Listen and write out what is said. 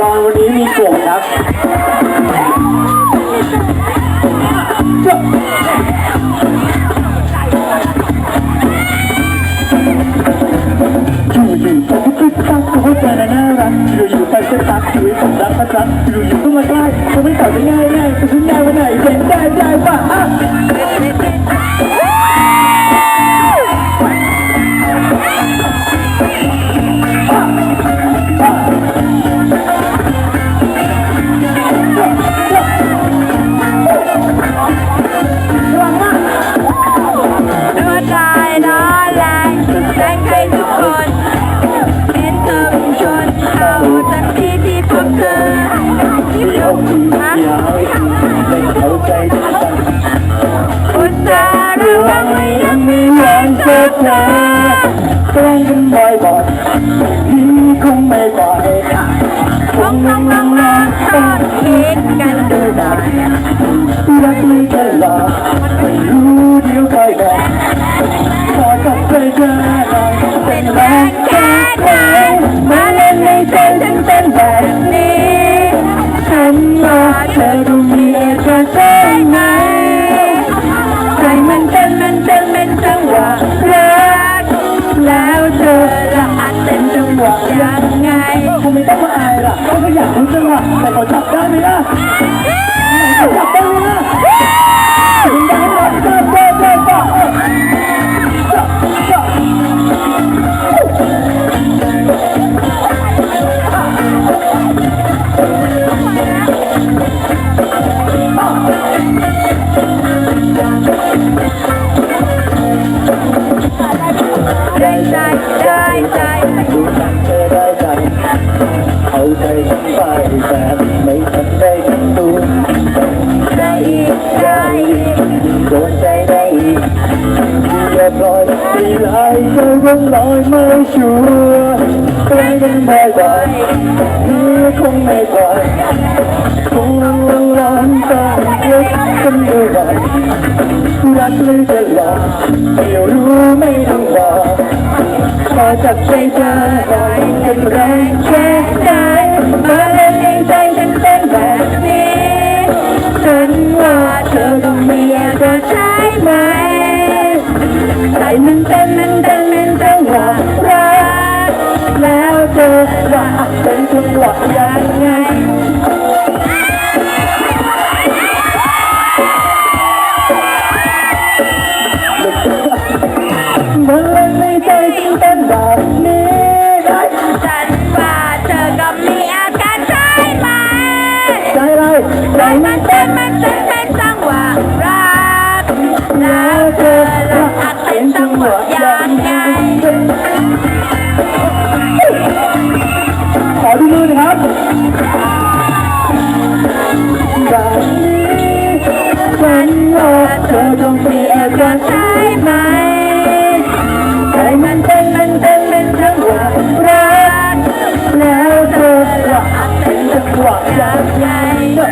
รอนวันนี้มีโกดครับอยู่ๆก็ตั้งหัวใจน่ารักอยู่ๆไปสักพักชีวิตผมรักก็รักอยู่ๆก็มาได้ก็ไม่ตอบได้ง่ายง่ายจะขึ้นง่ายวันไหนเป็นได้ได้ คุณได้เขาใจด้วยกันอุตส่าห์ระวังไม่ยังมีแรงเธอเธอแกล้งกันบ่อยๆพี่คงไม่ปล่อยคงลองลองลองต้องคิดกันดูหน่อยรักไม่ตลอดไม่รู้เดี๋ยวใครบอก ธอดูมีเอกลักษณ์ใช่ไหมใจมันเต้นมันเต้นเป็นจังหวะรักแล้วเธอละอัดเป็นจังหวะยังไงคงไม่ต้องมาอายล่ะก็อยากรู้จังหวะแต่ขอจับได้ไหมล่ะจับได้ ได้ใจได้ใจรู้จักเธอได้ใจเอาใจฉันไปแบบไม่ทันได้กันตัวได้อีกได้อีกโดนใจได้อีกอย่าปล่อยทีไรก็ยังลอยไม่ชัวร์ใกล้กันบ่อยๆพี่คงไม่ปล่อยคงร้องร้องต้องเล็กกันด้วยรักเลยจะหลอกไม่รู้ไม่ต้องบอก อจับใจเธอได้เป็นแรงแค่ไหนมาเล่นในใจฉันเป็นแบบนี้ฉันว่าเธอต้องมีอะไรใช่ไหมใจมันเต้นมันเต้นมันจังหวะรักแล้วเธอว่าเป็นจังหวะยัง แบบนี้ได้ฉันว่าเธอก็มีอาการใช่ไหมใจไรใจใจมันเต้นมันเต้นเป็นจังหวะรักแล้วเธอละอาจเป็นจังหวะยังไงขอดูมือนะครับแบบนี้ฉันว่าเธอต้องมีอาการใช่ไหม หว